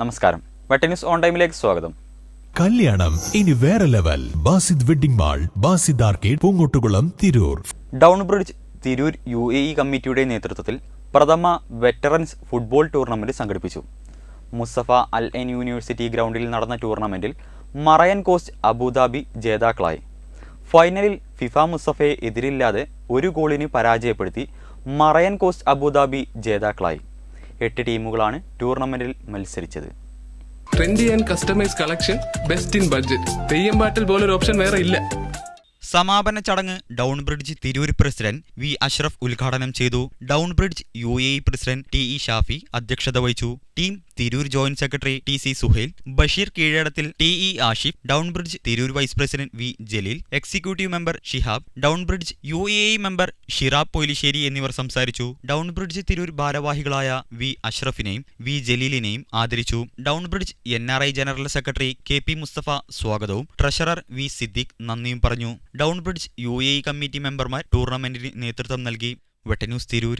നമസ്കാരം. വെട്ടന്യൂസ് ഓൺ ടൈമിലേക്ക് സ്വാഗതം. കല്യാണം ഇനി വേറെ level. Basid wedding mall Basid arcade Poongottukulam Tirur. Down bridge Tirur U A E കമ്മിറ്റിയുടെ നേതൃത്വത്തിൽ പ്രഥമ വെറ്ററൻസ് ഫുട്ബോൾ ടൂർണമെന്റ് സംഘടിപ്പിച്ചു. മുസഫ അൽ എൻ യൂണിവേഴ്സിറ്റി ഗ്രൗണ്ടിൽ നടന്ന ടൂർണമെന്റിൽ മറയൻ കോസ്റ്റ് അബുദാബി ജേതാക്കളായി. ഫൈനലിൽ ഫിഫ മുസഫയെ എതിരില്ലാതെ ഒരു ഗോളിന് പരാജയപ്പെടുത്തി മറയൻ കോസ്റ്റ് അബുദാബി ജേതാക്കളായി. എട്ട് ടീമുകളാണ് ടൂർണമെന്റിൽ മത്സരിച്ചത്. Trendy and customise collection best in budget Theyyam പാട്ടിൽ പോലൊരു ഓപ്ഷൻ വേറെ ഇല്ല. സമാപന ചടങ്ങ് down bridge Tirur president V Ashraf ഉദ്ഘാടനം ചെയ്തു. Down bridge U A E president T E Shafi അധ്യക്ഷത വഹിച്ചു. Team Tirur joint secretary T C Suhail Basheer Keezhadathil T E Ashif down bridge Tirur vice president V Jaleel executive member Shihab down bridge U A member Shirab Poyilissery എന്നിവർ സംസാരിച്ചു. Down bridge Tirur ഭാരവാഹികളായ V അഷ്റഫിനെയും V ജലീലിനെയും ആദരിച്ചു. Down bridge N R I general secretary K P Mustafa സ്വാഗതവും treasurer V Siddique നന്ദിയും പറഞ്ഞു. Down bridge U A committee മെമ്പർമാർ ടൂർണമെന്റിന് നേതൃത്വം നൽകി. വെട്ടന്യൂസ് തിരൂർ.